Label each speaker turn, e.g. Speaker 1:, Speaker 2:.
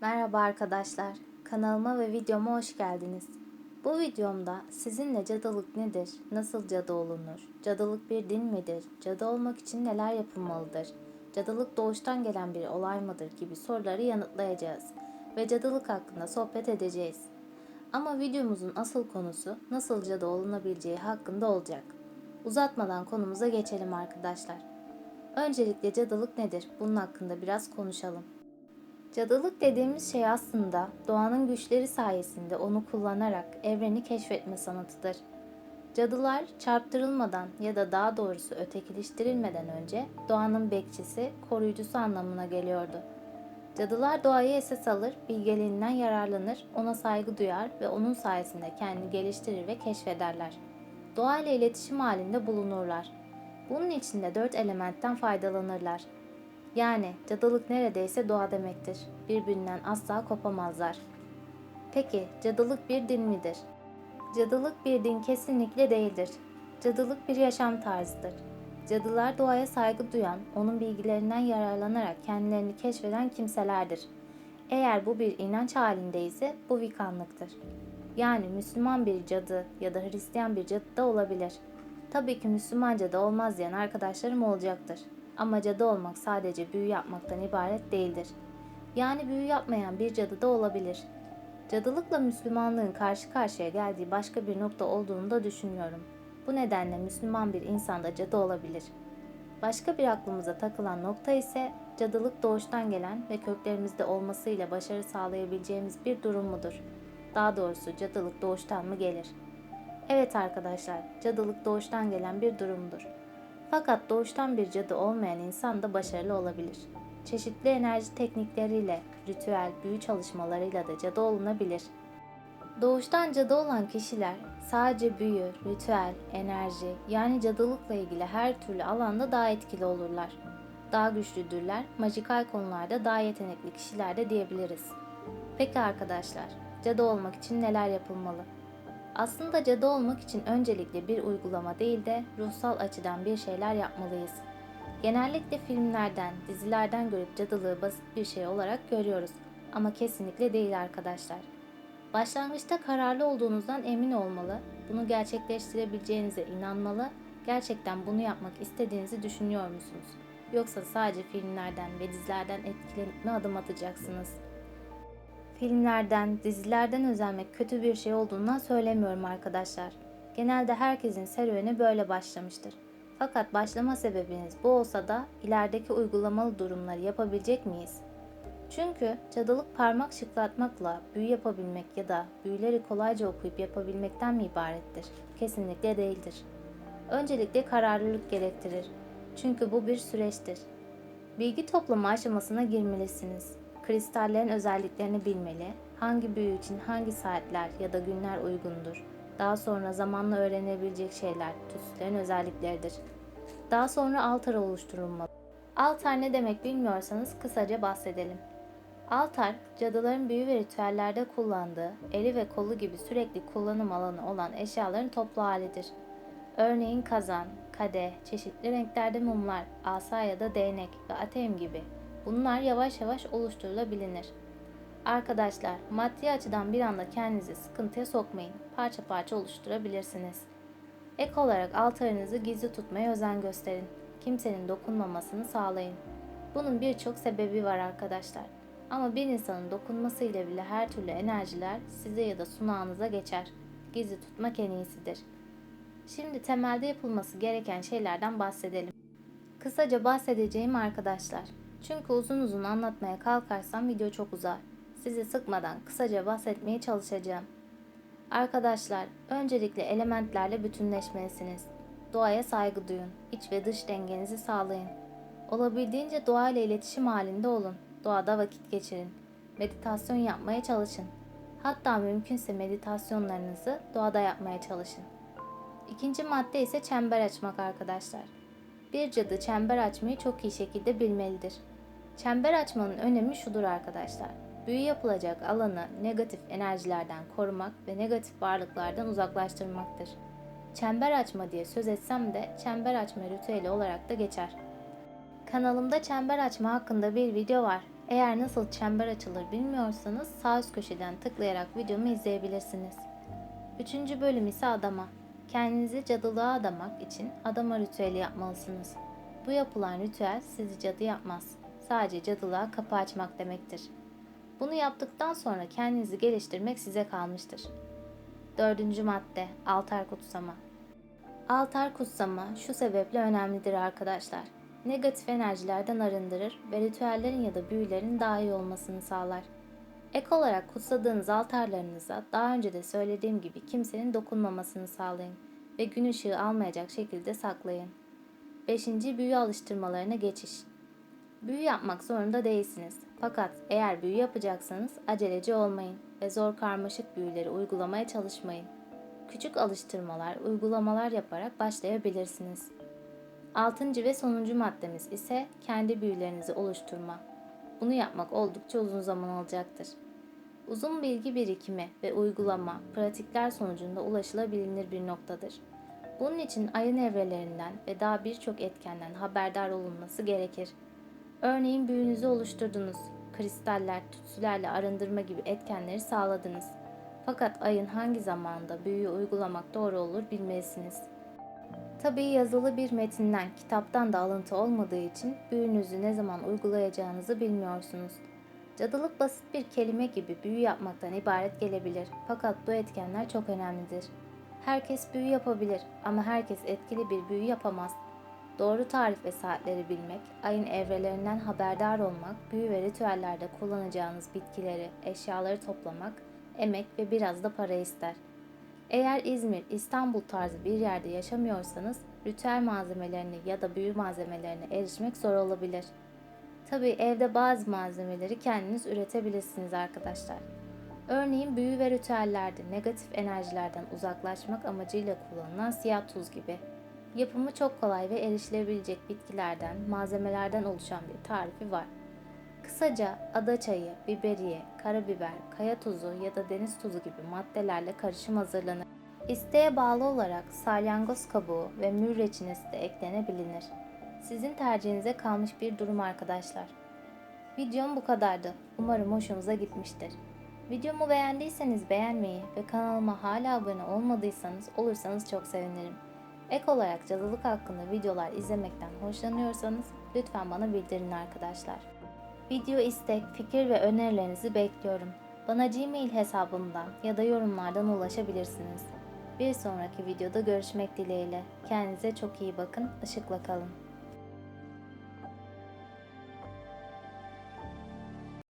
Speaker 1: Merhaba arkadaşlar. Kanalıma ve videoma hoş geldiniz. Bu videomda sizinle cadılık nedir, nasıl cadı olunur, cadılık bir din midir, cadı olmak için neler yapılmalıdır, cadılık doğuştan gelen bir olay mıdır gibi soruları yanıtlayacağız ve cadılık hakkında sohbet edeceğiz. Ama videomuzun asıl konusu nasıl cadı olunabileceği hakkında olacak. Uzatmadan konumuza geçelim arkadaşlar. Öncelikle cadılık nedir? Bunun hakkında biraz konuşalım. Cadılık dediğimiz şey aslında doğanın güçleri sayesinde onu kullanarak evreni keşfetme sanatıdır. Cadılar çarptırılmadan ya da daha doğrusu ötekileştirilmeden önce doğanın bekçisi, koruyucusu anlamına geliyordu. Cadılar doğayı esas alır, bilgeliğinden yararlanır, ona saygı duyar ve onun sayesinde kendini geliştirir ve keşfederler. Doğayla iletişim halinde bulunurlar. Bunun için de dört elementten faydalanırlar. Yani cadılık neredeyse doğa demektir. Birbirinden asla kopamazlar. Peki cadılık bir din midir? Cadılık bir din kesinlikle değildir. Cadılık bir yaşam tarzıdır. Cadılar doğaya saygı duyan, onun bilgilerinden yararlanarak kendilerini keşfeden kimselerdir. Eğer bu bir inanç halindeyse bu vikanlıktır. Yani Müslüman bir cadı ya da Hristiyan bir cadı da olabilir. Tabii ki Müslüman cadı olmaz diyen arkadaşlarım olacaktır. Ama cadı olmak sadece büyü yapmaktan ibaret değildir. Yani büyü yapmayan bir cadı da olabilir. Cadılıkla Müslümanlığın karşı karşıya geldiği başka bir nokta olduğunu da düşünmüyorum. Bu nedenle Müslüman bir insan da cadı olabilir. Başka bir aklımıza takılan nokta ise cadılık doğuştan gelen ve köklerimizde olmasıyla başarı sağlayabileceğimiz bir durum mudur? Daha doğrusu cadılık doğuştan mı gelir? Evet arkadaşlar, cadılık doğuştan gelen bir durumdur. Fakat doğuştan bir cadı olmayan insan da başarılı olabilir. Çeşitli enerji teknikleriyle, ritüel, büyü çalışmalarıyla da cadı olunabilir. Doğuştan cadı olan kişiler sadece büyü, ritüel, enerji yani cadılıkla ilgili her türlü alanda daha etkili olurlar. Daha güçlüdürler, majikal konularda daha yetenekli kişiler de diyebiliriz. Peki arkadaşlar, cadı olmak için neler yapılmalı? Aslında cadı olmak için öncelikle bir uygulama değil de ruhsal açıdan bir şeyler yapmalıyız. Genellikle filmlerden, dizilerden görüp cadılığı basit bir şey olarak görüyoruz ama kesinlikle değil arkadaşlar. Başlangıçta kararlı olduğunuzdan emin olmalı, bunu gerçekleştirebileceğinize inanmalı, gerçekten bunu yapmak istediğinizi düşünüyor musunuz? Yoksa sadece filmlerden ve dizilerden etkilenip mi adım atacaksınız? Filmlerden, dizilerden özenmek kötü bir şey olduğundan söylemiyorum arkadaşlar. Genelde herkesin serüveni böyle başlamıştır. Fakat başlama sebebiniz bu olsa da ilerideki uygulamalı durumları yapabilecek miyiz? Çünkü cadılık parmak şıklatmakla büyü yapabilmek ya da büyüleri kolayca okuyup yapabilmekten mi ibarettir? Kesinlikle değildir. Öncelikle kararlılık gerektirir. Çünkü bu bir süreçtir. Bilgi toplama aşamasına girmelisiniz. Kristallerin özelliklerini bilmeli, hangi büyü için hangi saatler ya da günler uygundur. Daha sonra zamanla öğrenebilecek şeyler tütsülerin özellikleridir. Daha sonra altar oluşturulmalı. Altar ne demek bilmiyorsanız kısaca bahsedelim. Altar, cadıların büyü ve ritüellerde kullandığı, eli ve kolu gibi sürekli kullanım alanı olan eşyaların toplu halidir. Örneğin kazan, kadeh, çeşitli renklerde mumlar, asa ya da değnek ve ateim gibi. Bunlar yavaş yavaş oluşturulabilir. Arkadaşlar, maddi açıdan bir anda kendinizi sıkıntıya sokmayın. Parça parça oluşturabilirsiniz. Ek olarak altarınızı gizli tutmaya özen gösterin. Kimsenin dokunmamasını sağlayın. Bunun birçok sebebi var arkadaşlar. Ama bir insanın dokunmasıyla bile her türlü enerjiler size ya da sunağınıza geçer. Gizli tutmak en iyisidir. Şimdi temelde yapılması gereken şeylerden bahsedelim. Kısaca bahsedeceğim arkadaşlar. Çünkü uzun uzun anlatmaya kalkarsam video çok uzar. Sizi sıkmadan kısaca bahsetmeye çalışacağım. Arkadaşlar, öncelikle elementlerle bütünleşmelisiniz. Doğaya saygı duyun. İç ve dış dengenizi sağlayın. Olabildiğince doğayla iletişim halinde olun. Doğada vakit geçirin. Meditasyon yapmaya çalışın. Hatta mümkünse meditasyonlarınızı doğada yapmaya çalışın. İkinci madde ise çember açmak arkadaşlar. Bir cadı çember açmayı çok iyi şekilde bilmelidir. Çember açmanın önemi şudur arkadaşlar. Büyü yapılacak alanı negatif enerjilerden korumak ve negatif varlıklardan uzaklaştırmaktır. Çember açma diye söz etsem de çember açma ritüeli olarak da geçer. Kanalımda çember açma hakkında bir video var. Eğer nasıl çember açılır bilmiyorsanız sağ üst köşeden tıklayarak videomu izleyebilirsiniz. Üçüncü bölüm ise adama. Kendinizi cadılığa adamak için adama ritüeli yapmalısınız. Bu yapılan ritüel sizi cadı yapmaz. Sadece cadılığa kapı açmak demektir. Bunu yaptıktan sonra kendinizi geliştirmek size kalmıştır. Dördüncü madde altar kutsama. Altar kutsama şu sebeple önemlidir arkadaşlar. Negatif enerjilerden arındırır ve ritüellerin ya da büyülerin daha iyi olmasını sağlar. Ek olarak kutsadığınız altarlarınıza daha önce de söylediğim gibi kimsenin dokunmamasını sağlayın ve gün ışığı almayacak şekilde saklayın. 5. Büyü alıştırmalarına geçiş. Büyü yapmak zorunda değilsiniz. Fakat eğer büyü yapacaksanız aceleci olmayın ve zor karmaşık büyüleri uygulamaya çalışmayın. Küçük alıştırmalar, uygulamalar yaparak başlayabilirsiniz. Altıncı ve sonuncu maddemiz ise kendi büyülerinizi oluşturma. Bunu yapmak oldukça uzun zaman alacaktır. Uzun bilgi birikimi ve uygulama, pratikler sonucunda ulaşılabilir bir noktadır. Bunun için ayın evrelerinden ve daha birçok etkenden haberdar olunması gerekir. Örneğin büyünüzü oluşturdunuz, kristaller, tütsülerle arındırma gibi etkenleri sağladınız. Fakat ayın hangi zamanda büyüyü uygulamak doğru olur bilmelisiniz. Tabii yazılı bir metinden, kitaptan da alıntı olmadığı için büyünüzü ne zaman uygulayacağınızı bilmiyorsunuz. Cadılık basit bir kelime gibi büyü yapmaktan ibaret gelebilir. Fakat bu etkenler çok önemlidir. Herkes büyü yapabilir ama herkes etkili bir büyü yapamaz. Doğru tarif ve saatleri bilmek, ayın evrelerinden haberdar olmak, büyü ve ritüellerde kullanacağınız bitkileri, eşyaları toplamak, emek ve biraz da para ister. Eğer İzmir, İstanbul tarzı bir yerde yaşamıyorsanız ritüel malzemelerine ya da büyü malzemelerine erişmek zor olabilir. Tabii evde bazı malzemeleri kendiniz üretebilirsiniz arkadaşlar. Örneğin büyü ve ritüellerde negatif enerjilerden uzaklaşmak amacıyla kullanılan siyah tuz gibi. Yapımı çok kolay ve erişilebilecek bitkilerden, malzemelerden oluşan bir tarifi var. Kısaca ada çayı, biberiye, karabiber, kaya tuzu ya da deniz tuzu gibi maddelerle karışım hazırlanır. İsteğe bağlı olarak salyangoz kabuğu ve mür reçinesi de eklenebilir. Sizin tercihinize kalmış bir durum arkadaşlar. Videom bu kadardı. Umarım hoşunuza gitmiştir. Videomu beğendiyseniz beğenmeyi ve kanalıma hala abone olmadıysanız olursanız çok sevinirim. Ek olarak cadılık hakkında videolar izlemekten hoşlanıyorsanız lütfen bana bildirin arkadaşlar. Video istek, fikir ve önerilerinizi bekliyorum. Bana Gmail hesabımdan ya da yorumlardan ulaşabilirsiniz. Bir sonraki videoda görüşmek dileğiyle. Kendinize çok iyi bakın, ışıkla kalın.